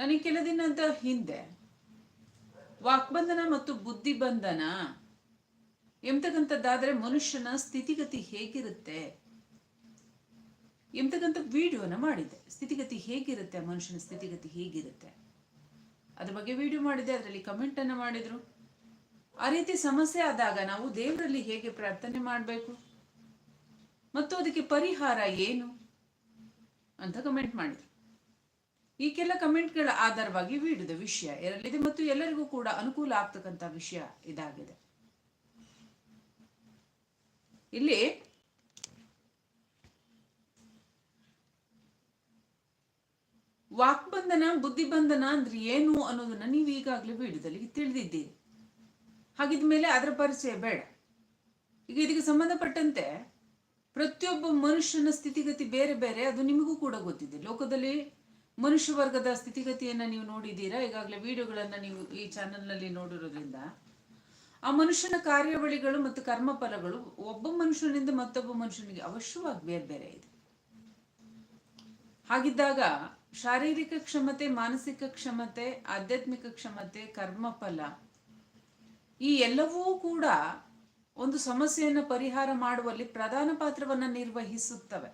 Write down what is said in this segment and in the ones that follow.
ನನಗೆ ಕೆಲ ದಿನದ ಹಿಂದೆ ವಾಕ್ಬಂಧನ ಮತ್ತು ಬುದ್ಧಿಬಂಧನ ಎಂತಕ್ಕಂಥದ್ದಾದ್ರೆ ಮನುಷ್ಯನ ಸ್ಥಿತಿಗತಿ ಹೇಗಿರುತ್ತೆ? ಎಂತಕ್ಕಂಥ ವಿಡಿಯೋನ ಮಾಡಿದ್ದೆ. ಸ್ಥಿತಿಗತಿ ಹೇಗಿರುತ್ತೆ? ಮನುಷ್ಯನ ಸ್ಥಿತಿಗತಿ ಹೇಗಿರುತ್ತೆ? ಅದ್ರ ಬಗ್ಗೆ ವಿಡಿಯೋ ಮಾಡಿದೆ ಅದರಲ್ಲಿ ಕಮೆಂಟ್ ಮಾಡಿದರು ಮಾಡಿದ್ರು. ಆ ರೀತಿ ಸಮಸ್ಯೆ ಆದಾಗ ನಾವು ದೇವರಲ್ಲಿ ಹೇಗೆ ಪ್ರಾರ್ಥನೆ ಮಾಡಬೇಕು? ಮತ್ತು ಅದಕ್ಕೆ ಪರಿಹಾರ ಏನು? ಅಂತ ಕಮೆಂಟ್ ಮಾಡಿದ್ರು. ಈ ಕೆಲ ಕಮೆಂಟ್ಗಳ ಆಧಾರವಾಗಿ ವಿಡಿಯೋದ ವಿಷಯ. ಇರಲಿದೆ ಮತ್ತು ಎಲ್ಲರಿಗೂ ಕೂಡ ಅನುಕೂಲ ಆಗ್ತಕ್ಕಂಥ ವಿಷಯ ಇದಾಗಿದೆ. ಇಲ್ಲಿ ವಾಕ್ಬಂಧನ, ಬುದ್ಧಿಬಂಧನ ಅಂದ್ರೆ ಏನು ಅನ್ನೋದನ್ನ ನೀವು ಈಗಾಗಲೇ ವಿಡಿಯೋದಲ್ಲಿ ತಿಳಿದಿದ್ದೀರಿ. ಹಾಗಿದ್ಮೇಲೆ ಅದರ ಪರಿಚಯ ಬೇಡ. ಈಗ ಇದಕ್ಕೆ ಸಂಬಂಧಪಟ್ಟಂತೆ ಪ್ರತಿಯೊಬ್ಬ ಮನುಷ್ಯನ ಸ್ಥಿತಿಗತಿ ಬೇರೆ ಬೇರೆ, ಅದು ನಿಮಗೂ ಕೂಡ ಗೊತ್ತಿದೆ. ಲೋಕದಲ್ಲಿ ಮನುಷ್ಯ ವರ್ಗದ ಸ್ಥಿತಿಗತಿಯನ್ನ ನೀವು ನೋಡಿದ್ದೀರಾ? ಈಗಾಗಲೇ ವಿಡಿಯೋಗಳನ್ನ ನೀವು ಈ ಚಾನೆಲ್ನಲ್ಲಿ ನೋಡಿರೋದ್ರಿಂದ. ಆ ಮನುಷ್ಯನ ಕಾರ್ಯಾವಳಿಗಳು ಮತ್ತು ಕರ್ಮಫಲಗಳು ಒಬ್ಬ ಮನುಷ್ಯನಿಂದ ಮತ್ತೊಬ್ಬ ಮನುಷ್ಯನಿಗೆ ಅವಶ್ಯವಾಗಿ ಬೇರೆ ಬೇರೆ ಇದೆ. ಹಾಗಿದ್ದಾಗ ಶಾರೀರಿಕ ಕ್ಷಮತೆ, ಮಾನಸಿಕ ಕ್ಷಮತೆ, ಆಧ್ಯಾತ್ಮಿಕ ಕ್ಷಮತೆ, ಕರ್ಮಫಲ ಈ ಎಲ್ಲವೂ ಕೂಡ ಒಂದು ಸಮಸ್ಯೆಯನ್ನು ಪರಿಹಾರ ಮಾಡುವಲ್ಲಿ ಪ್ರಧಾನ ಪಾತ್ರವನ್ನ ನಿರ್ವಹಿಸುತ್ತವೆ.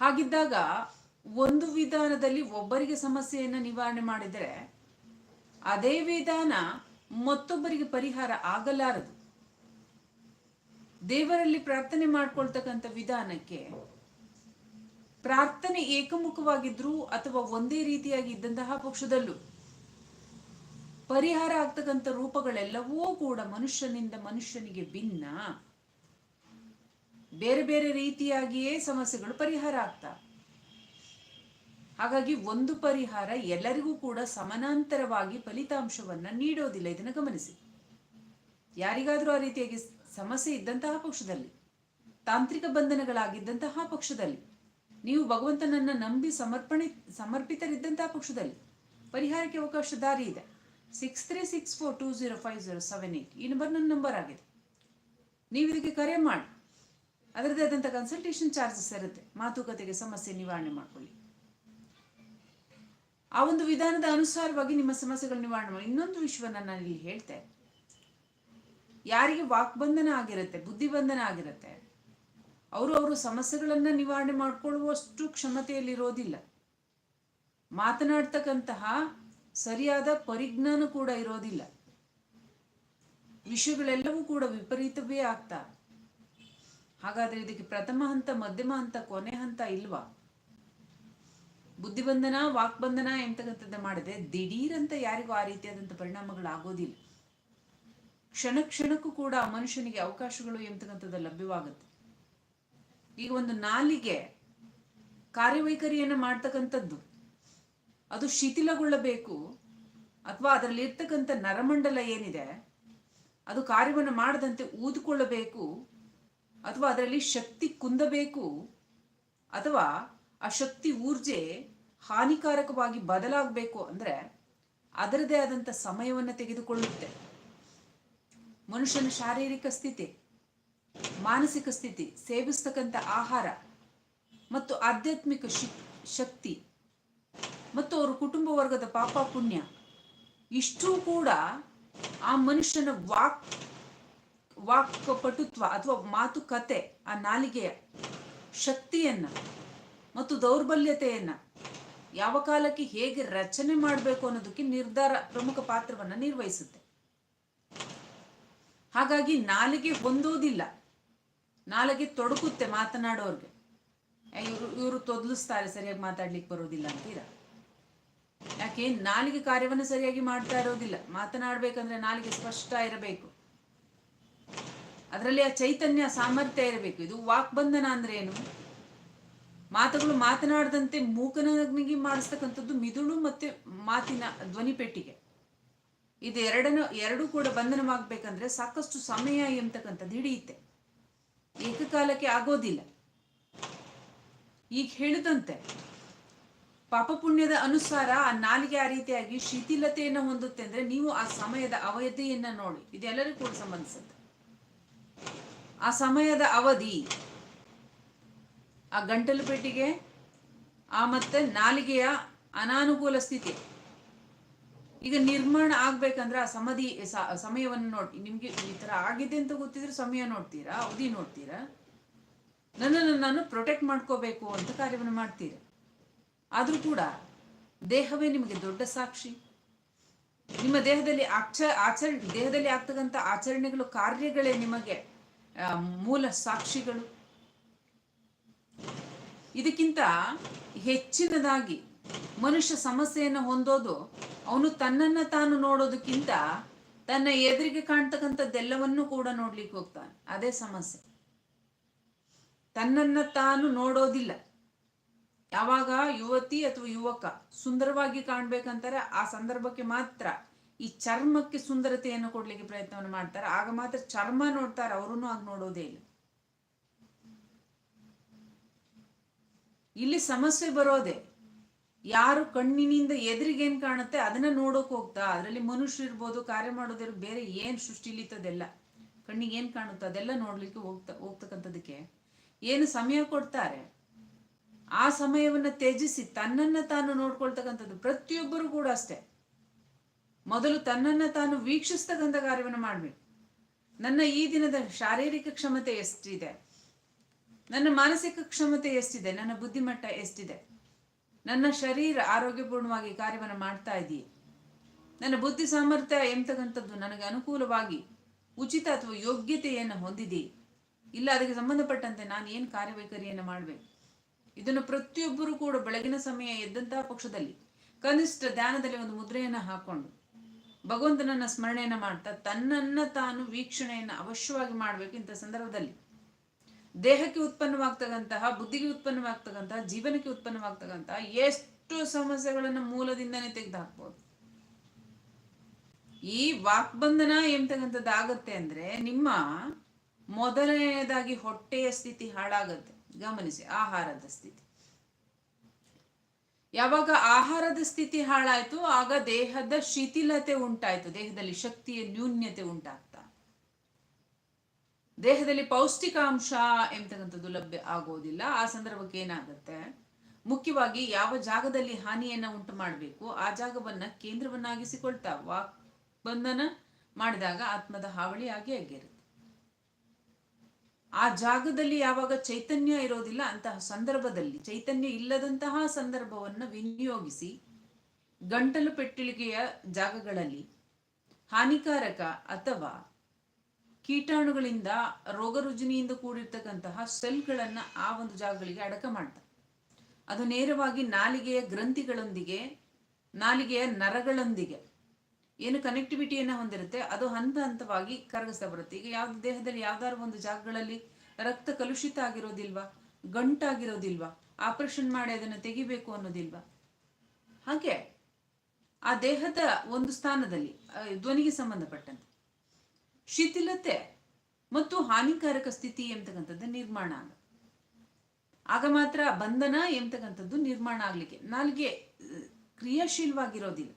ಹಾಗಿದ್ದಾಗ ಒಂದು ವಿಧಾನದಲ್ಲಿ ಒಬ್ಬರಿಗೆ ಸಮಸ್ಯೆಯನ್ನು ನಿವಾರಣೆ ಮಾಡಿದರೆ, ಅದೇ ವಿಧಾನ ಮತ್ತೊಬ್ಬರಿಗೆ ಪರಿಹಾರ ಆಗಲಾರದು. ದೇವರಲ್ಲಿ ಪ್ರಾರ್ಥನೆ ಮಾಡ್ಕೊಳ್ತಕ್ಕಂಥ ವಿಧಾನಕ್ಕೆ ಪ್ರಾರ್ಥನೆ ಏಕಮುಖವಾಗಿದ್ರು ಅಥವಾ ಒಂದೇ ರೀತಿಯಾಗಿ ಇದ್ದಂತಹ ಪಕ್ಷದಲ್ಲೂ ಪರಿಹಾರ ಆಗ್ತಕ್ಕಂಥ ರೂಪಗಳೆಲ್ಲವೂ ಕೂಡ ಮನುಷ್ಯನಿಂದ ಮನುಷ್ಯನಿಗೆ ಭಿನ್ನ. ಬೇರೆ ಬೇರೆ ರೀತಿಯಾಗಿಯೇ ಸಮಸ್ಯೆಗಳು ಪರಿಹಾರ ಆಗ್ತಾ ಹಾಗಾಗಿ ಒಂದು ಪರಿಹಾರ ಎಲ್ಲರಿಗೂ ಕೂಡ ಸಮಾನಾಂತರವಾಗಿ ಫಲಿತಾಂಶವನ್ನ ನೀಡೋದಿಲ್ಲ. ಇದನ್ನು ಗಮನಿಸಿ. ಯಾರಿಗಾದರೂ ಆ ರೀತಿಯಾಗಿ ಸಮಸ್ಯೆ ಇದ್ದಂತಹ ಪಕ್ಷದಲ್ಲಿ, ತಾಂತ್ರಿಕ ಬಂಧನಗಳಾಗಿದ್ದಂತಹ ಪಕ್ಷದಲ್ಲಿ, ನೀವು ಭಗವಂತನನ್ನ ನಂಬಿ ಸಮರ್ಪಣೆ, ಸಮರ್ಪಿತರಿದ್ದಂತಹ ಪಕ್ಷದಲ್ಲಿ ಪರಿಹಾರಕ್ಕೆ ಅವಕಾಶ ದಾರಿ ಇದೆ. Six three six four two zero five zero seven eight ಈ ನಂಬರ್ ನನ್ನ ನಂಬರ್ ಆಗಿದೆ. ನೀವು ಇದಕ್ಕೆ ಕರೆ ಮಾಡಿ. ಅದರದೇ ಆದಂಥ ಕನ್ಸಲ್ಟೇಷನ್ ಚಾರ್ಜಸ್ ಇರುತ್ತೆ. ಮಾತುಕತೆಗೆ ಸಮಸ್ಯೆ ನಿವಾರಣೆ ಮಾಡ್ಕೊಳ್ಳಿ. ಆ ಒಂದು ವಿಧಾನದ ಅನುಸಾರವಾಗಿ ನಿಮ್ಮ ಸಮಸ್ಯೆಗಳ ನಿವಾರಣೆ ಮಾಡಿ. ಇನ್ನೊಂದು ವಿಷಯವನ್ನು ನಾನು ಇಲ್ಲಿ ಹೇಳ್ತೆ. ಯಾರಿಗೆ ವಾಕ್ಬಂಧನ ಆಗಿರುತ್ತೆ, ಬುದ್ಧಿಬಂಧನ ಆಗಿರುತ್ತೆ, ಅವರು ಅವರು ಸಮಸ್ಯೆಗಳನ್ನ ನಿವಾರಣೆ ಮಾಡಿಕೊಳ್ಳುವಷ್ಟು ಕ್ಷಮತೆಯಲ್ಲಿರೋದಿಲ್ಲ ಮಾತನಾಡ್ತಕ್ಕಂತಹ ಸರಿಯಾದ ಪರಿಜ್ಞಾನ ಕೂಡ ಇರೋದಿಲ್ಲ. ವಿಷಯಗಳೆಲ್ಲವೂ ಕೂಡ ವಿಪರೀತವೇ ಆಗ್ತಾ. ಹಾಗಾದ್ರೆ ಇದಕ್ಕೆ ಪ್ರಥಮ ಹಂತ, ಮಧ್ಯಮ ಹಂತ, ಕೊನೆ ಹಂತ ಇಲ್ವಾ? ಬುದ್ಧಿಬಂಧನ, ವಾಕ್ಬಂಧನ ಎಂತಕ್ಕಂಥದ್ದು ಮಾಡಿದ್ರೆ ದಿಢೀರಂತ ಯಾರಿಗೂ ಆ ರೀತಿಯಾದಂಥ ಪರಿಣಾಮಗಳಾಗೋದಿಲ್ಲ. ಕ್ಷಣ ಕ್ಷಣಕ್ಕೂ ಕೂಡ ಮನುಷ್ಯನಿಗೆ ಅವಕಾಶಗಳು ಎಂತಕ್ಕಂಥದ್ದು ಲಭ್ಯವಾಗುತ್ತೆ. ಈಗ ಒಂದು ನಾಲಿಗೆ ಕಾರ್ಯವೈಖರಿಯನ್ನು ಮಾಡ್ತಕ್ಕಂಥದ್ದು, ಅದು ಶಿಥಿಲಗೊಳ್ಳಬೇಕು ಅಥವಾ ಅದರಲ್ಲಿ ಇರ್ತಕ್ಕಂಥ ನರಮಂಡಲ ಏನಿದೆ, ಅದು ಕಾರ್ಯವನ್ನು ಮಾಡದಂತೆ ಊದ್ಕೊಳ್ಳಬೇಕು ಅಥವಾ ಅದರಲ್ಲಿ ಶಕ್ತಿ ಕುಂದಬೇಕು ಅಥವಾ ಆ ಶಕ್ತಿ ಊರ್ಜೆ ಹಾನಿಕಾರಕವಾಗಿ ಬದಲಾಗಬೇಕು ಅಂದ್ರೆ ಅದರದೇ ಆದಂಥ ಸಮಯವನ್ನು ತೆಗೆದುಕೊಳ್ಳುತ್ತೆ. ಮನುಷ್ಯನ ಶಾರೀರಿಕ ಸ್ಥಿತಿ, ಮಾನಸಿಕ ಸ್ಥಿತಿ, ಸೇವಿಸ್ತಕ್ಕಂಥ ಆಹಾರ ಮತ್ತು ಆಧ್ಯಾತ್ಮಿಕ ಶಕ್ತಿ ಮತ್ತು ಅವರ ಕುಟುಂಬ ವರ್ಗದ ಪಾಪ ಪುಣ್ಯ ಇಷ್ಟೂ ಕೂಡ ಆ ಮನುಷ್ಯನ ವಾಕ್ ವಾಕ್ ಪಟುತ್ವ ಅಥವಾ ಮಾತುಕತೆ, ಆ ನಾಲಿಗೆಯ ಶಕ್ತಿಯನ್ನ ಮತ್ತು ದೌರ್ಬಲ್ಯತೆಯನ್ನ ಯಾವ ಕಾಲಕ್ಕೆ ಹೇಗೆ ರಚನೆ ಮಾಡಬೇಕು ಅನ್ನೋದಕ್ಕೆ ನಿರ್ಧಾರ ಪ್ರಮುಖ ಪಾತ್ರವನ್ನ ನಿರ್ವಹಿಸುತ್ತೆ. ಹಾಗಾಗಿ ನಾಲಿಗೆ ಹೊಂದೋದಿಲ್ಲ. ನಾಲಿಗೆ ತೊಡಕುತ್ತೆ ಮಾತನಾಡೋರ್ಗೆ. ಇವರು ಇವರು ತೊದಲಿಸ್ತಾರೆ, ಸರಿಯಾಗಿ ಮಾತಾಡ್ಲಿಕ್ಕೆ ಬರೋದಿಲ್ಲ ಅಂತೀರಾ ಯಾಕೆ, ನಾಲಿಗೆ ಕಾರ್ಯವನ್ನು ಸರಿಯಾಗಿ ಮಾಡ್ತಾ ಇರೋದಿಲ್ಲ. ಮಾತನಾಡ್ಬೇಕಂದ್ರೆ ನಾಲಿಗೆ ಸ್ಪಷ್ಟ ಇರಬೇಕು. ಅದರಲ್ಲಿ ಆ ಚೈತನ್ಯ ಸಾಮರ್ಥ್ಯ ಇರಬೇಕು. ಇದು ವಾಕ್ಬಂಧನ ಅಂದ್ರೆ ಏನು? ಮಾತುಗಳು ಮಾತನಾಡದಂತೆ ಮೂಕನಿಗೆ ಮಾಡಿಸ್ತಕ್ಕಂಥದ್ದು ಮಿದುಳು ಮತ್ತೆ ಮಾತಿನ ಧ್ವನಿ ಪೆಟ್ಟಿಗೆ. ಇದು ಎರಡನ್ನು ಎರಡೂ ಕೂಡ ಬಂಧನವಾಗಬೇಕಂದ್ರೆ ಸಾಕಷ್ಟು ಸಮಯ ಎಂತಕ್ಕಂಥದ್ದು ಹಿಡಿಯುತ್ತೆ. ಏಕಕಾಲಕ್ಕೆ ಆಗೋದಿಲ್ಲ. ಈಗ ಹೇಳಿದಂತೆ ಪಾಪ ಪುಣ್ಯದ ಅನುಸಾರ ಆ ನಾಲಿಗೆ ಆ ರೀತಿಯಾಗಿ ಶಿಥಿಲತೆಯನ್ನು ಹೊಂದುತ್ತೆ ಅಂದ್ರೆ ನೀವು ಆ ಸಮಯದ ಅವಧಿಯನ್ನ ನೋಡಿ. ಇದೆಲ್ಲರಿಗೂ ಕೂಡ ಸಂಬಂಧಿಸುತ್ತೆ. ಆ ಸಮಯದ ಅವಧಿ ಆ ಗಂಟಲು ಪೆಟ್ಟಿಗೆ, ಆ ಮತ್ತೆ ನಾಲಿಗೆಯ ಅನಾನುಕೂಲ ಸ್ಥಿತಿ. ಈಗ ನಿರ್ಮಾಣ ಆಗ್ಬೇಕಂದ್ರೆ ಆ ಸಮಧಿ ಸಮಯವನ್ನು ನೋಡಿ. ನಿಮ್ಗೆ ಈ ತರ ಆಗಿದೆ ಅಂತ ಗೊತ್ತಿದ್ರೆ ಸಮಯ ನೋಡ್ತೀರಾ, ಅವಧಿ ನೋಡ್ತೀರಾ? ನನ್ನನ್ನು ನಾನು ಪ್ರೊಟೆಕ್ಟ್ ಮಾಡ್ಕೋಬೇಕು ಅಂತ ಕಾರ್ಯವನ್ನು ಮಾಡ್ತೀರ? ಆದರೂ ಕೂಡ ದೇಹವೇ ನಿಮಗೆ ದೊಡ್ಡ ಸಾಕ್ಷಿ. ನಿಮ್ಮ ದೇಹದಲ್ಲಿ ಆಚ, ಆಚರಣೆ, ದೇಹದಲ್ಲಿ ಆಗ್ತಕ್ಕಂಥ ಆಚರಣೆಗಳು, ಕಾರ್ಯಗಳೇ ನಿಮಗೆ ಮೂಲ ಸಾಕ್ಷಿಗಳು. ಇದಕ್ಕಿಂತ ಹೆಚ್ಚಿನದಾಗಿ ಮನುಷ್ಯ ಸಮಸ್ಯೆಯನ್ನು ಹೊಂದೋದು, ಅವನು ತನ್ನನ್ನ ತಾನು ನೋಡೋದಕ್ಕಿಂತ ತನ್ನ ಎದುರಿಗೆ ಕಾಣ್ತಕ್ಕಂಥದ್ದೆಲ್ಲವನ್ನೂ ಕೂಡ ನೋಡ್ಲಿಕ್ಕೆ ಹೋಗ್ತಾನೆ. ಅದೇ ಸಮಸ್ಯೆ. ತನ್ನನ್ನ ತಾನು ನೋಡೋದಿಲ್ಲ. ಯಾವಾಗ ಯುವತಿ ಅಥವಾ ಯುವಕ ಸುಂದರವಾಗಿ ಕಾಣ್ಬೇಕಂತಾರೆ, ಆ ಸಂದರ್ಭಕ್ಕೆ ಮಾತ್ರ ಈ ಚರ್ಮಕ್ಕೆ ಸುಂದರತೆಯನ್ನು ಕೊಡ್ಲಿಕ್ಕೆ ಪ್ರಯತ್ನವನ್ನು ಮಾಡ್ತಾರೆ. ಆಗ ಮಾತ್ರ ಚರ್ಮ ನೋಡ್ತಾರೆ, ಅವರನ್ನು ಆಗ ನೋಡೋದೇ ಇಲ್ಲ. ಇಲ್ಲಿ ಸಮಸ್ಯೆ ಬರೋದೆ. ಯಾರು ಕಣ್ಣಿನಿಂದ ಎದುರಿಗೇನ್ ಕಾಣುತ್ತೆ ಅದನ್ನ ನೋಡೋಕೆ ಹೋಗ್ತಾ, ಅದರಲ್ಲಿ ಮನುಷ್ಯ ಇರ್ಬೋದು, ಕಾರ್ಯ ಮಾಡೋದಿರ್ ಬೇರೆ ಏನ್ ಸೃಷ್ಟಿಲಿತ್ತದೆಲ್ಲ ಕಣ್ಣಿಗೆ ಏನು ಕಾಣುತ್ತೆ ಅದೆಲ್ಲ ನೋಡ್ಲಿಕ್ಕೆ ಹೋಗ್ತಾ, ಹೋಗ್ತಕ್ಕಂಥದಕ್ಕೆ ಏನು ಸಮಯ ಕೊಡ್ತಾರೆ? ಆ ಸಮಯವನ್ನ ತ್ಯಜಿಸಿ ತನ್ನನ್ನ ತಾನು ನೋಡ್ಕೊಳ್ತಕ್ಕಂಥದ್ದು, ಪ್ರತಿಯೊಬ್ಬರು ಕೂಡ ಅಷ್ಟೇ. ಮೊದಲು ತನ್ನನ್ನ ತಾನು ವೀಕ್ಷಿಸ್ತಕ್ಕಂಥ ಕಾರ್ಯವನ್ನು ಮಾಡಬೇಕು. ನನ್ನ ಈ ದಿನದ ಶಾರೀರಿಕ ಕ್ಷಮತೆ ಎಷ್ಟಿದೆ? ನನ್ನ ಮಾನಸಿಕ ಕ್ಷಮತೆ ಎಷ್ಟಿದೆ? ನನ್ನ ಬುದ್ಧಿಮಟ್ಟ ಎಷ್ಟಿದೆ? ನನ್ನ ಶರೀರ ಆರೋಗ್ಯಪೂರ್ಣವಾಗಿ ಕಾರ್ಯವನ್ನು ಮಾಡ್ತಾ ಇದೆಯೇ? ನನ್ನ ಬುದ್ಧಿ ಸಾಮರ್ಥ್ಯ ಎಂತಕ್ಕಂಥದ್ದು? ನನಗೆ ಅನುಕೂಲವಾಗಿ ಉಚಿತ ಅಥವಾ ಯೋಗ್ಯತೆಯನ್ನು ಹೊಂದಿದೆಯೇ? ಇಲ್ಲ, ಅದಕ್ಕೆ ಸಂಬಂಧಪಟ್ಟಂತೆ ನಾನು ಏನು ಕಾರ್ಯವೈಖರಿಯನ್ನು ಮಾಡಬೇಕು? ಇದನ್ನು ಪ್ರತಿಯೊಬ್ಬರೂ ಕೂಡ ಬೆಳಗಿನ ಸಮಯ ಎದ್ದಂತಹ ಪಕ್ಷದಲ್ಲಿ ಕನಿಷ್ಠ ಧ್ಯಾನದಲ್ಲಿ ಒಂದು ಮುದ್ರೆಯನ್ನು ಹಾಕೊಂಡು ಭಗವಂತನನ್ನ ಸ್ಮರಣೆಯನ್ನು ಮಾಡ್ತಾ ತನ್ನನ್ನ ತಾನು ವೀಕ್ಷಣೆಯನ್ನು ಅವಶ್ಯವಾಗಿ ಮಾಡಬೇಕು ಇಂಥ ಸಂದರ್ಭದಲ್ಲಿ. ದೇಹಕ್ಕೆ ಉತ್ಪನ್ನವಾಗ್ತಕ್ಕಂತಹ, ಬುದ್ಧಿಗೆ ಉತ್ಪನ್ನವಾಗ್ತಕ್ಕಂತಹ, ಜೀವನಕ್ಕೆ ಉತ್ಪನ್ನವಾಗ್ತಕ್ಕಂತಹ ಎಷ್ಟು ಸಮಸ್ಯೆಗಳನ್ನ ಮೂಲದಿಂದನೇ ತೆಗೆದು ಹಾಕ್ಬೋದು ಈ ವಾಕ್ಬಂಧನ ಎಂತಕ್ಕಂಥದ್ದು ಆಗತ್ತೆ ಅಂದ್ರೆ ನಿಮ್ಮ ಮೊದಲನೆಯದಾಗಿ ಹೊಟ್ಟೆಯ ಸ್ಥಿತಿ ಹಾಳಾಗತ್ತೆ. ಗಮನಿಸಿ, ಆಹಾರದ ಸ್ಥಿತಿ. ಯಾವಾಗ ಆಹಾರದ ಸ್ಥಿತಿ ಹಾಳಾಯ್ತು ಆಗ ದೇಹದ ಶಿಥಿಲತೆ ಉಂಟಾಯ್ತು. ದೇಹದಲ್ಲಿ ಶಕ್ತಿಯ ನ್ಯೂನ್ಯತೆ ಉಂಟಾಗ್ತಾ ದೇಹದಲ್ಲಿ ಪೌಷ್ಟಿಕಾಂಶ ಎಂಬತಕ್ಕಂಥದ್ದು ಲಭ್ಯ ಆಗೋದಿಲ್ಲ. ಆ ಸಂದರ್ಭಕ್ಕೆ ಏನಾಗುತ್ತೆ? ಮುಖ್ಯವಾಗಿ ಯಾವ ಜಾಗದಲ್ಲಿ ಹಾನಿಯನ್ನ ಉಂಟು ಮಾಡಬೇಕು, ಆ ಜಾಗವನ್ನ ಕೇಂದ್ರವನ್ನಾಗಿಸಿಕೊಳ್ತಾ ವಾಕ್ ಬಂಧನ ಮಾಡಿದಾಗ ಆತ್ಮದ ಹಾವಳಿ ಆಗಿ ಆಗಿರುತ್ತೆ ಆ ಜಾಗದಲ್ಲಿ ಯಾವಾಗ ಚೈತನ್ಯ ಇರೋದಿಲ್ಲ, ಅಂತಹ ಸಂದರ್ಭದಲ್ಲಿ ಚೈತನ್ಯ ಇಲ್ಲದಂತಹ ಸಂದರ್ಭವನ್ನು ವಿನಿಯೋಗಿಸಿ ಗಂಟಲು ಪೆಟ್ಟಿಳಿಗೆಯ ಜಾಗಗಳಲ್ಲಿ ಹಾನಿಕಾರಕ ಅಥವಾ ಕೀಟಾಣುಗಳಿಂದ ರೋಗ ರುಜಿನಿಯಿಂದ ಕೂಡಿರ್ತಕ್ಕಂತಹ ಸೆಲ್ಗಳನ್ನ ಆ ಒಂದು ಜಾಗಗಳಿಗೆ ಅಡಕ ಮಾಡ್ತಾರೆ ಅದು ನೇರವಾಗಿ ನಾಲಿಗೆಯ ಗ್ರಂಥಿಗಳೊಂದಿಗೆ, ನಾಲಿಗೆಯ ನರಗಳೊಂದಿಗೆ ಏನು ಕನೆಕ್ಟಿವಿಟಿಯನ್ನು ಹೊಂದಿರುತ್ತೆ, ಅದು ಹಂತ ಹಂತವಾಗಿ ಕರಗಿಸ್ತಾ ಬರುತ್ತೆ. ಈಗ ಯಾವ್ದು ದೇಹದಲ್ಲಿ ಯಾವ್ದಾದ್ರು ಒಂದು ಜಾಗಗಳಲ್ಲಿ ರಕ್ತ ಕಲುಷಿತ ಆಗಿರೋದಿಲ್ವಾ, ಗಂಟಾಗಿರೋದಿಲ್ವಾ, ಆಪರೇಷನ್ ಮಾಡಿ ಅದನ್ನು ತೆಗಿಬೇಕು ಅನ್ನೋದಿಲ್ವಾ? ಹಾಗೆ ಆ ದೇಹದ ಒಂದು ಸ್ಥಾನದಲ್ಲಿ ಧ್ವನಿಗೆ ಸಂಬಂಧಪಟ್ಟಂತೆ. ಶಿಥಿಲತೆ ಮತ್ತು ಹಾನಿಕಾರಕ ಸ್ಥಿತಿ ಎಂತಕ್ಕಂಥದ್ದು ನಿರ್ಮಾಣ ಆಗ ಆಗ ಮಾತ್ರ ಬಂಧನ ಎಂತಕ್ಕಂಥದ್ದು ನಿರ್ಮಾಣ ಆಗ್ಲಿಕ್ಕೆ. ನಾಲ್ಗೆ, ಕ್ರಿಯಾಶೀಲವಾಗಿರೋದಿಲ್ಲ.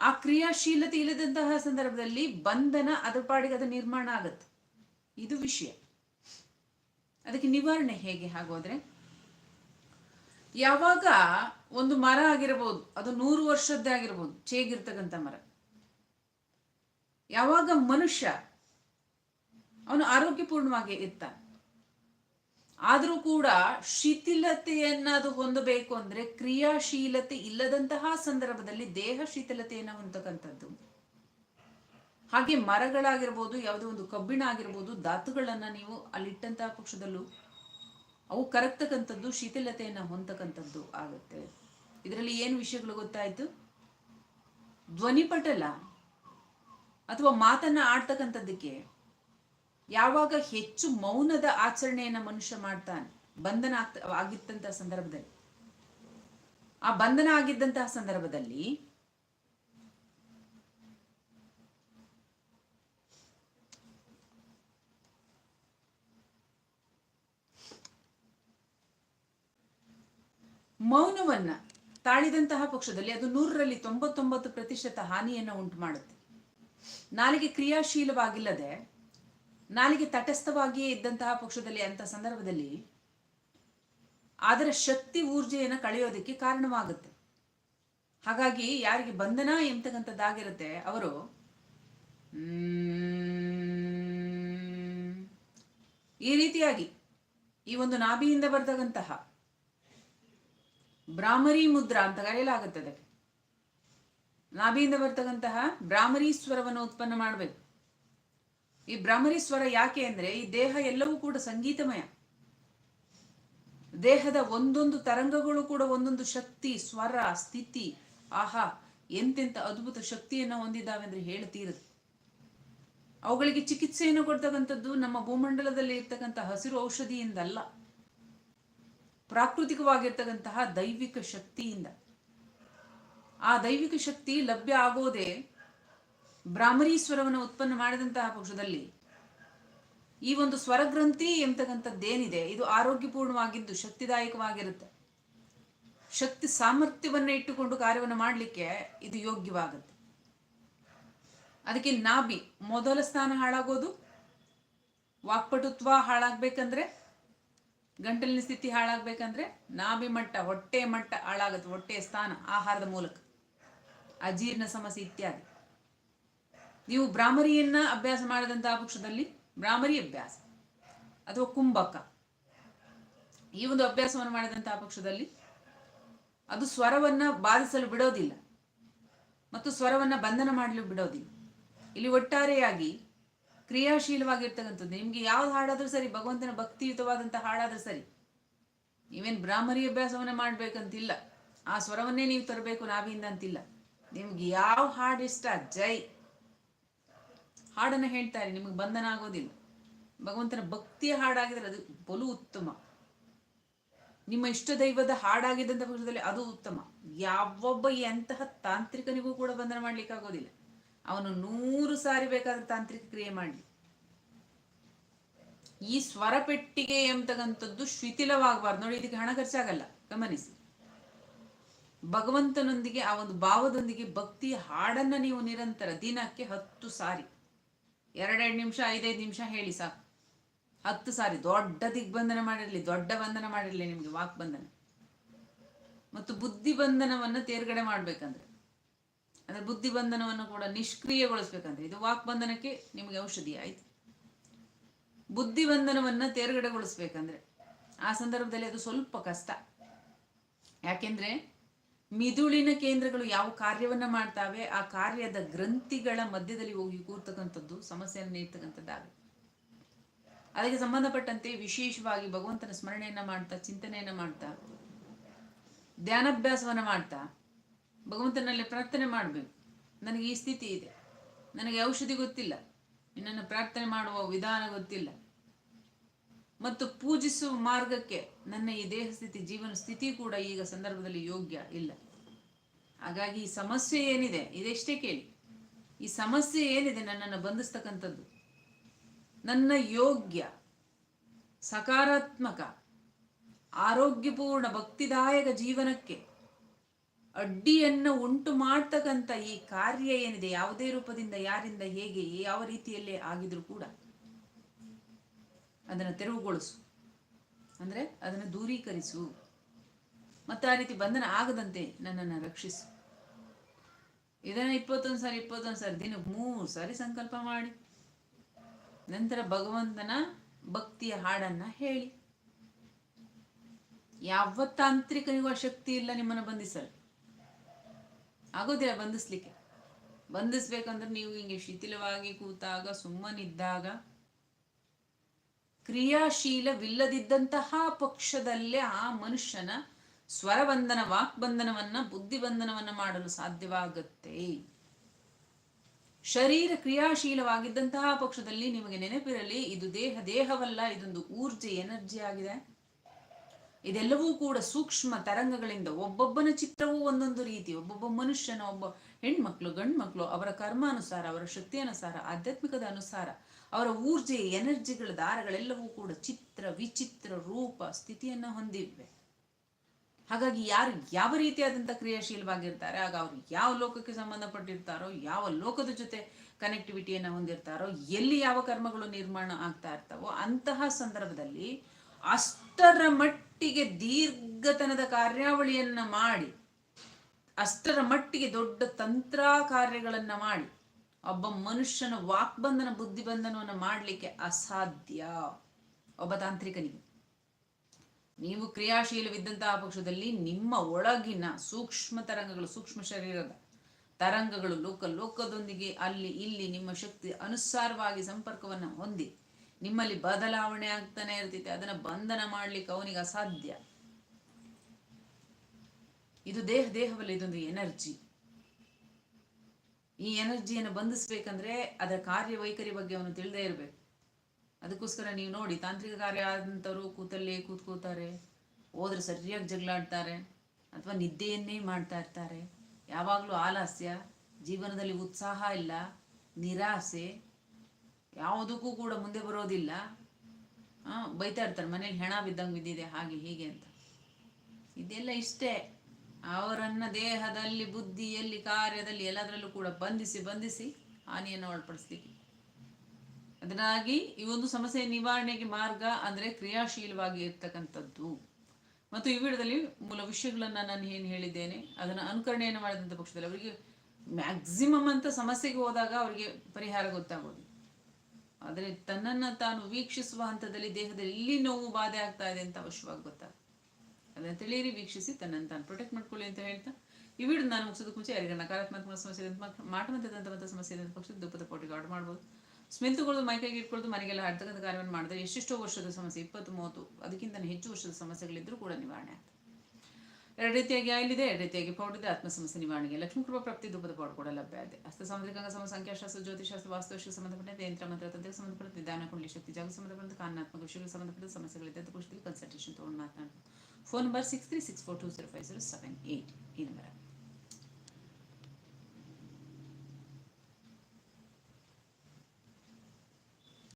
ಆ ಕ್ರಿಯಾಶೀಲತೆ ಇಲ್ಲದಂತಹ ಸಂದರ್ಭದಲ್ಲಿ ಬಂಧನ ಅದರ ಪಾಡಿಗೆ ಅದು ನಿರ್ಮಾಣ ಆಗತ್ತೆ. ಇದು ವಿಷಯ. ಅದಕ್ಕೆ ನಿವಾರಣೆ ಹೇಗೆ ಹಾಗೋದ್ರೆ, ಯಾವಾಗ ಒಂದು ಮರ ಆಗಿರಬಹುದು ಅದು ನೂರು ವರ್ಷದ್ದೇ ಆಗಿರ್ಬೋದು, ಚೇಗಿರ್ತಕ್ಕಂಥ ಮರ. ಯಾವಾಗ ಮನುಷ್ಯ ಅವನು ಆರೋಗ್ಯಪೂರ್ಣವಾಗಿ ಇರ್ತಾನೆ. ಆದರೂ ಕೂಡ ಶಿಥಿಲತೆಯನ್ನ ಅದು ಹೊಂದಬೇಕು ಅಂದ್ರೆ ಕ್ರಿಯಾಶೀಲತೆ ಇಲ್ಲದಂತಹ ಸಂದರ್ಭದಲ್ಲಿ ದೇಹ ಶಿಥಿಲತೆಯನ್ನು ಹೊಂದಕ್ಕಂಥದ್ದು ಹಾಗೆ ಮರಗಳಾಗಿರ್ಬೋದು, ಯಾವುದೋ ಒಂದು ಕಬ್ಬಿಣ ಆಗಿರ್ಬೋದು, ಧಾತುಗಳನ್ನ ನೀವು ಅಲ್ಲಿಟ್ಟಂತಹ ಪಕ್ಷದಲ್ಲೂ ಅವು ಕರಗ್ತಕ್ಕಂಥದ್ದು, ಶಿಥಿಲತೆಯನ್ನ ಹೊಂದಕ್ಕಂಥದ್ದು ಆಗುತ್ತೆ. ಇದರಲ್ಲಿ ಏನು ವಿಷಯಗಳು ಗೊತ್ತಾಯ್ತು? ಧ್ವನಿಪಟಲ ಅಥವಾ ಮಾತನ್ನ ಆಡ್ತಕ್ಕಂಥದ್ದಕ್ಕೆ ಯಾವಾಗ ಹೆಚ್ಚು ಮೌನದ ಆಚರಣೆಯನ್ನ ಮನುಷ್ಯ ಮಾಡ್ತಾನೆ, ಬಂಧನ ಆಗ್ತ ಆಗಿದ್ದಂತಹ ಸಂದರ್ಭದಲ್ಲಿ. ಆ ಬಂಧನ ಆಗಿದ್ದಂತಹ ಸಂದರ್ಭದಲ್ಲಿ ಮೌನವನ್ನ ತಾಳಿದಂತಹ ಪಕ್ಷದಲ್ಲಿ ಅದು ನೂರರಲ್ಲಿ ತೊಂಬತ್ತೊಂಬತ್ತು ಪ್ರತಿಶತ ಹಾನಿಯನ್ನ ಉಂಟು ಮಾಡುತ್ತೆ. ನಾಲಿಗೆ ಕ್ರಿಯಾಶೀಲವಾಗಿಲ್ಲದೆ ನಾಲಿಗೆ ತಟಸ್ಥವಾಗಿಯೇ ಇದ್ದಂತಹ ಪಕ್ಷದಲ್ಲಿ ಅಂತ ಸಂದರ್ಭದಲ್ಲಿ ಅದರ ಶಕ್ತಿ ಊರ್ಜೆಯನ್ನು ಕಳೆಯೋದಕ್ಕೆ ಕಾರಣವಾಗುತ್ತೆ. ಹಾಗಾಗಿ ಯಾರಿಗೆ ಬಂಧನ ಎಂಬತಕ್ಕಂಥದ್ದಾಗಿರುತ್ತೆ ಅವರು ಈ ರೀತಿಯಾಗಿ ಈ ಒಂದು ನಾಭಿಯಿಂದ ಬರ್ತಕ್ಕಂತಹ ಬ್ರಾಹ್ಮರಿ ಮುದ್ರಾ ಅಂತ ಕರೆಯಲಾಗುತ್ತೆ ಅದಕ್ಕೆ ನಾಭಿಯಿಂದ ಬರ್ತಕ್ಕಂತಹ ಬ್ರಾಹ್ಮರಿ ಸ್ವರವನ್ನು ಉತ್ಪನ್ನ ಮಾಡಬೇಕು. ಈ ಬ್ರಾಹ್ಮರಿ ಸ್ವರ ಯಾಕೆ ಅಂದ್ರೆ ಈ ದೇಹ ಎಲ್ಲವೂ ಕೂಡ ಸಂಗೀತಮಯ. ದೇಹದ ಒಂದೊಂದು ತರಂಗಗಳು ಕೂಡ ಒಂದೊಂದು ಶಕ್ತಿ, ಸ್ವರ, ಸ್ಥಿತಿ, ಆಹಾ, ಎಂತೆಂತ ಅದ್ಭುತ ಶಕ್ತಿಯನ್ನು ಹೊಂದಿದ್ದಾವೆ ಅಂದ್ರೆ ಹೇಳ್ತೀರದು. ಅವುಗಳಿಗೆ ಚಿಕಿತ್ಸೆಯನ್ನು ಕೊಡ್ತಕ್ಕಂಥದ್ದು ನಮ್ಮ ಭೂಮಂಡಲದಲ್ಲಿ ಇರ್ತಕ್ಕಂಥ ಹಸಿರು ಔಷಧಿಯಿಂದಲ್ಲ, ಪ್ರಾಕೃತಿಕವಾಗಿರ್ತಕ್ಕಂತಹ ದೈವಿಕ ಶಕ್ತಿಯಿಂದ. ಆ ದೈವಿಕ ಶಕ್ತಿ ಲಭ್ಯ ಆಗೋದೇ ಬ್ರಾಹ್ಮರೀ ಸ್ವರವನ್ನು ಉತ್ಪನ್ನ ಮಾಡಿದಂತಹ ಪಕ್ಷದಲ್ಲಿ. ಈ ಒಂದು ಸ್ವರಗ್ರಂಥಿ ಎಂತಕ್ಕಂಥದ್ದೇನಿದೆ? ಇದು ಆರೋಗ್ಯಪೂರ್ಣವಾಗಿದ್ದು ಶಕ್ತಿದಾಯಕವಾಗಿರುತ್ತೆ. ಶಕ್ತಿ ಸಾಮರ್ಥ್ಯವನ್ನ ಇಟ್ಟುಕೊಂಡು ಕಾರ್ಯವನ್ನು ಮಾಡಲಿಕ್ಕೆ ಇದು ಯೋಗ್ಯವಾಗುತ್ತೆ. ಅದಕ್ಕೆ ನಾಭಿ ಮೊದಲ ಸ್ಥಾನ ಹಾಳಾಗೋದು, ವಾಕ್ಪಟುತ್ವ ಹಾಳಾಗ್ಬೇಕಂದ್ರೆ, ಗಂಟಲಿನ ಸ್ಥಿತಿ ಹಾಳಾಗ್ಬೇಕಂದ್ರೆ ನಾಭಿ ಮಟ್ಟ, ಹೊಟ್ಟೆ ಮಟ್ಟ ಹಾಳಾಗುತ್ತೆ, ಹೊಟ್ಟೆಯ ಸ್ಥಾನ, ಆಹಾರದ ಮೂಲಕ. ಅಜೀರ್ಣ ಸಮಸ್ಯೆ ಇತ್ಯಾದಿ. ನೀವು ಬ್ರಾಹ್ಮರಿಯನ್ನ ಅಭ್ಯಾಸ ಮಾಡಿದಂತಹ ಪಕ್ಷದಲ್ಲಿ ಬ್ರಾಹ್ಮರಿ ಅಭ್ಯಾಸ ಅಥವಾ ಕುಂಭಕ. ಈ ಒಂದು ಅಭ್ಯಾಸವನ್ನು ಮಾಡಿದಂತಹ ಪಕ್ಷದಲ್ಲಿ ಅದು ಸ್ವರವನ್ನ ಬಾಧಿಸಲು ಬಿಡೋದಿಲ್ಲ. ಮತ್ತು ಸ್ವರವನ್ನ ಬಂಧನ ಮಾಡಲು ಬಿಡೋದಿಲ್ಲ. ಇಲ್ಲಿ ಒಟ್ಟಾರೆಯಾಗಿ ಕ್ರಿಯಾಶೀಲವಾಗಿರ್ತಕ್ಕಂಥದ್ದು. ನಿಮ್ಗೆ ಯಾವ್ದು ಹಾಡಾದ್ರೂ ಸರಿ, ಭಗವಂತನ ಭಕ್ತಿಯುತವಾದಂತಹ ಹಾಡಾದ್ರೂ ಸರಿ, ನೀವೇನು ಬ್ರಾಹ್ಮರಿ ಅಭ್ಯಾಸವನ್ನ ಮಾಡ್ಬೇಕಂತಿಲ್ಲ. ಆ ಸ್ವರವನ್ನೇ ನೀವು ತರಬೇಕು ನಾವಿಂದ ಅಂತಿಲ್ಲ. ನಿಮ್ಗೆ ಯಾವ ಹಾಡು ಇಷ್ಟ ಜೈ. ಹಾಡನ್ನು ಹೇಳ್ತಾರೆ, ನಿಮಗೆ ಬಂಧನ ಆಗೋದಿಲ್ಲ. ಭಗವಂತನ ಭಕ್ತಿಯ ಹಾಡಾಗಿದ್ರೆ ಅದು ಬಲು ಉತ್ತಮ. ನಿಮ್ಮ ಇಷ್ಟ ದೈವದ ಹಾಡಾಗಿದ್ದಂಥ ಪಕ್ಷದಲ್ಲಿ ಅದು ಉತ್ತಮ. ಯಾವೊಬ್ಬ ಎಂತಹ ತಾಂತ್ರಿಕನಿಗೂ ಕೂಡ ಬಂಧನ ಮಾಡ್ಲಿಕ್ಕೆ ಆಗೋದಿಲ್ಲ. ಅವನು ನೂರು ಸಾರಿ ಬೇಕಾದ ತಾಂತ್ರಿಕ ಕ್ರಿಯೆ ಮಾಡಲಿ. ಈ ಸ್ವರ ಪೆಟ್ಟಿಗೆ ಎಂಬತಕ್ಕಂಥದ್ದು ಶಿಥಿಲವಾಗಬಾರ್ದು. ನೋಡಿ, ಇದಕ್ಕೆ ಹಣ ಖರ್ಚಾಗಲ್ಲ. ಗಮನಿಸಿ. ಭಗವಂತನೊಂದಿಗೆ, ಆ ಒಂದು ಭಾವದೊಂದಿಗೆ ಭಕ್ತಿ ಹಾಡನ್ನ ನೀವು ನಿರಂತರ ದಿನಕ್ಕೆ ಹತ್ತು ಸಾರಿ, ಎರಡೆರಡು ನಿಮಿಷ, ಐದೈದು ನಿಮಿಷ ಹೇಳಿ ಸಾಕು. ಹತ್ತು ಸಾರಿ, ದೊಡ್ಡ ದಿಗ್ಬಂಧನ ಮಾಡಿರಲಿ, ದೊಡ್ಡ ಬಂಧನ ಮಾಡಿರಲಿ, ನಿಮಗೆ ವಾಕ್ ಬಂಧನ. ಮತ್ತು ಬುದ್ಧಿ ಬಂಧನವನ್ನು ತೇರ್ಗಡೆ ಮಾಡಬೇಕಂದ್ರೆ, ಅಂದ್ರೆ ಬುದ್ಧಿ ಬಂಧನವನ್ನು ಕೂಡ ನಿಷ್ಕ್ರಿಯಗೊಳಿಸ್ಬೇಕಂದ್ರೆ, ಇದು ವಾಕ್ ಬಂಧನಕ್ಕೆ ನಿಮಗೆ ಔಷಧಿ ಆಯ್ತು. ಬುದ್ಧಿ ಬಂಧನವನ್ನು ತೇರ್ಗಡೆಗೊಳಿಸ್ಬೇಕಂದ್ರೆ, ಆ ಸಂದರ್ಭದಲ್ಲಿ ಅದು ಸ್ವಲ್ಪ ಕಷ್ಟ. ಯಾಕೆಂದ್ರೆ ಮಿದುಳಿನ ಕೇಂದ್ರಗಳು ಯಾವ ಕಾರ್ಯವನ್ನ ಮಾಡ್ತಾವೆ, ಆ ಕಾರ್ಯದ ಗ್ರಂಥಿಗಳ ಮಧ್ಯದಲ್ಲಿ ಹೋಗಿ ಕೂರ್ತಕ್ಕಂಥದ್ದು, ಸಮಸ್ಯೆಯನ್ನು ನೀಡ್ತಕ್ಕಂಥದ್ದಾಗುತ್ತೆ ಅದಕ್ಕೆ ಸಂಬಂಧಪಟ್ಟಂತೆ ವಿಶೇಷವಾಗಿ ಭಗವಂತನ ಸ್ಮರಣೆಯನ್ನ ಮಾಡ್ತಾ, ಚಿಂತನೆಯನ್ನ ಮಾಡ್ತಾ, ಧ್ಯಾನಾಭ್ಯಾಸವನ್ನ ಮಾಡ್ತಾ, ಭಗವಂತನಲ್ಲಿ ಪ್ರಾರ್ಥನೆ ಮಾಡಬೇಕು. ನನಗೆ ಈ ಸ್ಥಿತಿ ಇದೆ. ನನಗೆ ಔಷಧಿ ಗೊತ್ತಿಲ್ಲ. ನಿನ್ನನ್ನು ಪ್ರಾರ್ಥನೆ ಮಾಡುವ ವಿಧಾನ ಗೊತ್ತಿಲ್ಲ. ಮತ್ತು ಪೂಜಿಸುವ ಮಾರ್ಗಕ್ಕೆ ನನ್ನ ಈ ದೇಹ ಸ್ಥಿತಿ, ಜೀವನ ಸ್ಥಿತಿ ಕೂಡ ಈಗ ಸಂದರ್ಭದಲ್ಲಿ ಯೋಗ್ಯ ಇಲ್ಲ. ಹಾಗಾಗಿ ಈ ಸಮಸ್ಯೆ ಏನಿದೆ, ಇದೆಷ್ಟೇ ಕೇಳಿ. ಈ ಸಮಸ್ಯೆ ಏನಿದೆ ನನ್ನನ್ನು ಬಂಧಿಸ್ತಕ್ಕಂಥದ್ದು? ನನ್ನ ಯೋಗ್ಯ, ಸಕಾರಾತ್ಮಕ, ಆರೋಗ್ಯಪೂರ್ಣ, ಭಕ್ತಿದಾಯಕ ಜೀವನಕ್ಕೆ ಅಡ್ಡಿಯನ್ನು ಉಂಟು ಮಾಡ್ತಕ್ಕಂಥ ಈ ಕಾರ್ಯ ಏನಿದೆ, ಯಾವುದೇ ರೂಪದಿಂದ, ಯಾರಿಂದ, ಹೇಗೆ, ಯಾವ ರೀತಿಯಲ್ಲೇ ಆಗಿದ್ರು ಕೂಡ ಅದನ್ನು ತೆರವುಗೊಳಿಸು. ಅಂದರೆ ಅದನ್ನು ದೂರೀಕರಿಸು. ಮತ್ತು ಆ ರೀತಿ ಬಂಧನ ಆಗದಂತೆ ನನ್ನನ್ನು ರಕ್ಷಿಸು. ಇದನ್ನು ಇಪ್ಪತ್ತೊಂದು ಸಾರಿ ಇಪ್ಪತ್ತೊಂದು ಸಾರಿ ದಿನ ಮೂರು ಸಾರಿ ಸಂಕಲ್ಪ ಮಾಡಿ. ನಂತರ ಭಗವಂತನ ಭಕ್ತಿಯ ಹಾಡನ್ನ ಹೇಳಿ. ಯಾವ ತಾಂತ್ರಿಕನಿಗೂ ಆ ಶಕ್ತಿ ಇಲ್ಲ ನಿಮ್ಮನ್ನು ಬಂಧಿಸಲು. ಆಗೋದಿಲ್ಲ ಬಂಧಿಸ್ಲಿಕ್ಕೆ. ಬಂಧಿಸ್ಬೇಕಂದ್ರೆ ನೀವು ಹಿಂಗೆ ಶಿಥಿಲವಾಗಿ ಕೂತಾಗ, ಸುಮ್ಮನಿದ್ದಾಗ ಕ್ರಿಯಾಶೀಲವಿಲ್ಲದಿದ್ದಂತಹ ಪಕ್ಷದಲ್ಲೇ ಆ ಮನುಷ್ಯನ ಸ್ವರಬಂಧನ ವಾಕ್ಬಂಧನವನ್ನ ಬುದ್ಧಿಬಂಧನವನ್ನ ಮಾಡಲು ಸಾಧ್ಯವಾಗುತ್ತೆ. ಶರೀರ ಕ್ರಿಯಾಶೀಲವಾಗಿದ್ದಂತಹ ಪಕ್ಷದಲ್ಲಿ ನಿಮಗೆ ನೆನಪಿರಲಿ, ಇದು ದೇಹ, ದೇಹವಲ್ಲ, ಇದೊಂದು ಊರ್ಜೆ, ಎನರ್ಜಿ ಆಗಿದೆ. ಇದೆಲ್ಲವೂ ಕೂಡ ಸೂಕ್ಷ್ಮ ತರಂಗಗಳಿಂದ ಒಬ್ಬೊಬ್ಬನ ಚಿತ್ರವೂ ಒಂದೊಂದು ರೀತಿ, ಒಬ್ಬೊಬ್ಬ ಮನುಷ್ಯನ, ಒಬ್ಬ ಹೆಣ್ಮಕ್ಳು, ಗಂಡ್ಮಕ್ಳು, ಅವರ ಕರ್ಮಾನುಸಾರ, ಅವರ ಶಕ್ತಿಯನುಸಾರ, ಆಧ್ಯಾತ್ಮಿಕದ ಅನುಸಾರ ಅವರ ಊರ್ಜೆ, ಎನರ್ಜಿಗಳ ದಾರಗಳೆಲ್ಲವೂ ಕೂಡ ಚಿತ್ರ, ವಿಚಿತ್ರ ರೂಪ, ಸ್ಥಿತಿಯನ್ನು ಹೊಂದಿವೆ. ಹಾಗಾಗಿ ಯಾರು, ಯಾವ ರೀತಿಯಾದಂಥ ಕ್ರಿಯಾಶೀಲವಾಗಿರ್ತಾರೆ, ಆಗ ಅವರು ಯಾವ ಲೋಕಕ್ಕೆ ಸಂಬಂಧಪಟ್ಟಿರ್ತಾರೋ, ಯಾವ ಲೋಕದ ಜೊತೆ ಕನೆಕ್ಟಿವಿಟಿಯನ್ನು ಹೊಂದಿರ್ತಾರೋ, ಎಲ್ಲಿ ಯಾವ ಕರ್ಮಗಳು ನಿರ್ಮಾಣ ಆಗ್ತಾ ಇರ್ತಾವೋ ಅಂತಹ ಸಂದರ್ಭದಲ್ಲಿ ಅಷ್ಟರ ಮಟ್ಟಿಗೆ ದೀರ್ಘತನದ ಕಾರ್ಯಾವಳಿಯನ್ನು ಮಾಡಿ, ಅಷ್ಟರ ಮಟ್ಟಿಗೆ ದೊಡ್ಡ ತಂತ್ರ ಕಾರ್ಯಗಳನ್ನು ಮಾಡಿ ಒಬ್ಬ ಮನುಷ್ಯನ ವಾಕ್ಬಂಧನ, ಬುದ್ಧಿಬಂಧನವನ್ನು ಮಾಡಲಿಕ್ಕೆ ಅಸಾಧ್ಯ. ಒಬ್ಬ ತಾಂತ್ರಿಕನಿಗೆ ನೀವು. ಕ್ರಿಯಾಶೀಲವಿದ್ದಂತಹ ಪಕ್ಷದಲ್ಲಿ ನಿಮ್ಮ ಒಳಗಿನ ಸೂಕ್ಷ್ಮ ತರಂಗಗಳು, ಸೂಕ್ಷ್ಮ ಶರೀರದ ತರಂಗಗಳು ಲೋಕ, ಲೋಕದೊಂದಿಗೆ ಅಲ್ಲಿ, ಇಲ್ಲಿ ನಿಮ್ಮ ಶಕ್ತಿ ಅನುಸಾರವಾಗಿ ಸಂಪರ್ಕವನ್ನು ಹೊಂದಿ, ನಿಮ್ಮಲ್ಲಿ ಬದಲಾವಣೆ ಆಗ್ತಾನೆ ಇರ್ತೈತೆ. ಅದನ್ನ ಬಂಧನ ಮಾಡ್ಲಿಕ್ಕೆ ಅವನಿಗೆ ಅಸಾಧ್ಯ. ಇದು ದೇಹ, ದೇಹವಲ್ಲ, ಇದೊಂದು ಎನರ್ಜಿ ಈ ಎನರ್ಜಿಯನ್ನು ಬಂಧಿಸ್ಬೇಕಂದ್ರೆ ಅದರ ಕಾರ್ಯವೈಖರಿ ಬಗ್ಗೆ ಅವನು ತಿಳಿದೇ ಇರಬೇಕು. ಅದಕ್ಕೋಸ್ಕರ ನೀವು ನೋಡಿ, ತಾಂತ್ರಿಕ ಕಾರ್ಯ ಆದಂಥವ್ರು ಕೂತಲ್ಲೇ ಕೂತ್ಕೋತಾರೆ, ಹೋದ್ರೆ ಸರಿಯಾಗಿ ಜಗಳಾಡ್ತಾರೆ, ಅಥವಾ ನಿದ್ದೆಯನ್ನೇ ಮಾಡ್ತಾ ಇರ್ತಾರೆ. ಯಾವಾಗಲೂ ಆಲಸ್ಯ, ಜೀವನದಲ್ಲಿ ಉತ್ಸಾಹ ಇಲ್ಲ, ನಿರಾಸೆ, ಯಾವುದಕ್ಕೂ ಕೂಡ ಮುಂದೆ ಬರೋದಿಲ್ಲ. ಬೈತಾ ಇರ್ತಾರೆ, ಮನೇಲಿ ಹೆಣ ಬಿದ್ದಂಗೆ ಬಿದ್ದಿದೆ, ಹಾಗೆ ಹೀಗೆ ಅಂತ. ಇದೆಲ್ಲ ಇಷ್ಟೇ. ಅವರನ್ನ ದೇಹದಲ್ಲಿ, ಬುದ್ಧಿಯಲ್ಲಿ, ಕಾರ್ಯದಲ್ಲಿ ಎಲ್ಲದರಲ್ಲೂ ಕೂಡ ಬಂಧಿಸಿ ಬಂಧಿಸಿ ಹಾನಿಯನ್ನು ಒಳಪಡಿಸ್ಲಿಕ್ಕೆ. ಅದನ್ನಾಗಿ ಈ ಒಂದು ಸಮಸ್ಯೆ ನಿವಾರಣೆಗೆ ಮಾರ್ಗ ಅಂದ್ರೆ ಕ್ರಿಯಾಶೀಲವಾಗಿ ಇರ್ತಕ್ಕಂಥದ್ದು. ಮತ್ತು ಈ ವಿಡದಲ್ಲಿ ಮೂಲ ವಿಷಯಗಳನ್ನ ನಾನು ಏನು ಹೇಳಿದ್ದೇನೆ, ಅದನ್ನ ಅನುಕರಣೆಯನ್ನು ಮಾಡಿದಂಥ ಪಕ್ಷದಲ್ಲಿ ಅವರಿಗೆ ಮ್ಯಾಕ್ಸಿಮಮ್ ಅಂತ ಸಮಸ್ಯೆಗೆ ಹೋದಾಗ ಅವರಿಗೆ ಪರಿಹಾರ ಗೊತ್ತಾಗೋದು. ಆದರೆ ತನ್ನನ್ನು ತಾನು ವೀಕ್ಷಿಸುವ ಹಂತದಲ್ಲಿ ದೇಹದಲ್ಲಿ ಎಲ್ಲಿ ನೋವು ಬಾಧೆ ಆಗ್ತಾ ಇದೆ ಅಂತ ಅವಶ್ಯವಾಗಿ ಗೊತ್ತಾಗ ಅದನ್ನು ತಿಳಿಯಿರಿ, ವೀಕ್ಷಿಸಿ, ತನ್ನನ್ನು ತಾನು ಪ್ರೊಟೆಕ್ಟ್ ಮಾಡ್ಕೊಳ್ಳಿ ಅಂತ ಹೇಳ್ತಾ, ಈ ವಿಡಿಯೋ ನಾನು ಮುಗಿಸೋದಕ್ಕೆ ಮುಂಚೆ ಯಾರಿಗೆ ನಕಾರಾತ್ಮಕ ಸಮಸ್ಯೆ ಅಂತ ಮಾಟಮಂತದಂಥ ಸಮಸ್ಯೆ ಅಂತ ಪಕ್ಷದ ದುಪ್ಪದ ಪೋಟಿಗೆ ಆರ್ಡರ್ ಮಾಡ್ಬೋದು. ಸ್ಮಿಂತುಗಳು ಮೈಕೈಗೆ ಇಟ್ಕೊಳ್ಳೋದು ಮನೆಗೆಲ್ಲ ಹಾಡ್ತಕ್ಕಂಥ ಕಾರ್ಯವನ್ನು ಮಾಡಿದ್ರೆ ಎಷ್ಟೆಷ್ಟೋ ವರ್ಷದ ಸಮಸ್ಯೆ, ಇಪ್ಪತ್ತು, ಮೂವತ್ತು, ಅದಕ್ಕಿಂತ ಹೆಚ್ಚು ವರ್ಷದ ಸಮಸ್ಯೆಗಳಿದ್ದರೂ ಕೂಡ ನಿವಾರಣೆ ಆಗ್ತದೆ. ಎರಡು ರೀತಿಯಾಗಿ ಆಯ್ಲಿದೆ, ಎರಡು ರೀತಿಯಾಗಿ ಪೌಡರ್ ಇದೆ ಆತ್ಮ ಸಮಸ್ಯೆ ನಿವಾರಣೆಗೆ. ಲಕ್ಷ್ಮೀ ಕೃಪಾ ಪ್ರಾಪ್ತಿ, ಧೂಪದ ಪೌಡ್ ಕೂಡ ಲಭ್ಯ ಇದೆ. ಹಸ್ತ ಸಾಮುದ್ರಿಕ ಸಮ ಸಂಖ್ಯಾಶಾಸ್ತ್ರ ಜ್ಯೋತಿಷಾಸ್ತ್ರ ವಾಸ್ತುಶಕ್ಕೆ ಸಂಬಂಧಪಟ್ಟಂತೆ, ಯಂತ್ರ, ಮಂತ್ರ ತಂತ್ರಕ್ಕೆ ಸಂಬಂಧಪಟ್ಟ ನಿಧಾನ ಕುಂಡಲಿ, ಶಕ್ತಿ, ಜಾಗ ಸಂಬಂಧಪಟ್ಟ ಕಾರಣಾತ್ಮಕ ವಿಷಯಗಳಿಗೆ ಸಂಬಂಧಪಟ್ಟ ಸಮಸ್ಯೆಗಳಿದ್ದ ಪುಸ್ತಕ ಕನ್ಸಲ್ಟೇಷನ್ ತೊಗೊಂಡು ಮಾತನಾಡ್ಬೋದು phone number six three six four two zero five zero seven eight ಈ ನಂಬರ್